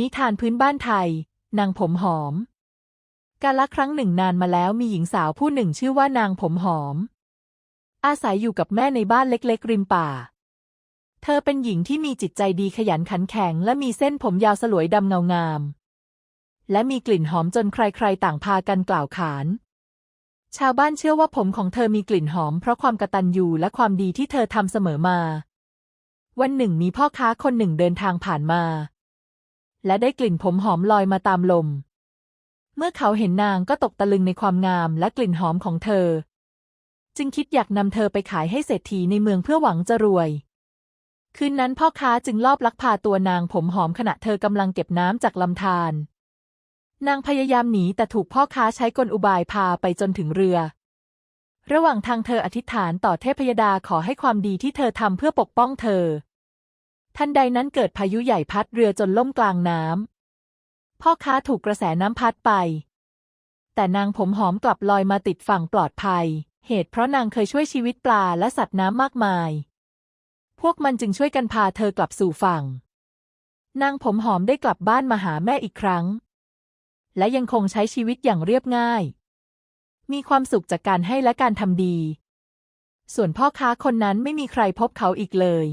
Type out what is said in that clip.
นิทานพื้นบ้านไทย นางผมหอม กาลครั้งหนึ่งนานมาแล้วมีหญิงสาวผู้หนึ่งชื่อว่านางผมหอม อาศัยอยู่กับแม่ในบ้านเล็กๆ ริมป่า เธอเป็นหญิงที่มีจิตใจดีขยันขันแข็ง และมีเส้นผมยาวสลวยดำเงางาม และมีกลิ่นหอมจนใครๆ ต่างพากันกล่าวขาน ชาวบ้านเชื่อว่าผมของเธอมีกลิ่นหอม เพราะความกตัญญูและความดีที่เธอทำเสมอมา วันหนึ่งมีพ่อค้าคนหนึ่งเดินทางผ่านมา และได้กลิ่นผมหอมลอยมาตามลม เมื่อเขาเห็นนางก็ตกตะลึงในความงามและกลิ่นหอมของเธอ จึงคิดอยากนำเธอไปขายให้เศรษฐีในเมืองเพื่อหวังจะรวย คืนนั้นพ่อค้าจึงลอบลักพาตัวนางผมหอมขณะเธอกำลังเก็บน้ำจากลำธารนางพยายามหนีแต่ถูกพ่อค้าใช้กลอุบายพาไปจนถึงเรือ ระหว่างทางเธออธิษฐานต่อเทพยดาขอให้ความดีที่เธอทำเพื่อปกป้องเธอ ทันใดนั้นเกิดพายุใหญ่พัดเรือจนล่มกลางน้ำ พ่อค้าถูกกระแสน้ำพัดไป แต่นางผมหอมกลับลอยมาติดฝั่งปลอดภัย เหตุเพราะนางเคยช่วยชีวิตปลาและสัตว์น้ำมากมาย พวกมันจึงช่วยกันพาเธอกลับสู่ฝั่ง นางผมหอมได้กลับบ้านมาหาแม่อีกครั้ง และยังคงใช้ชีวิตอย่างเรียบง่าย มีความสุขจากการให้และการทำดี ส่วนพ่อค้าคนนั้นไม่มีใครพบเขาอีกเลย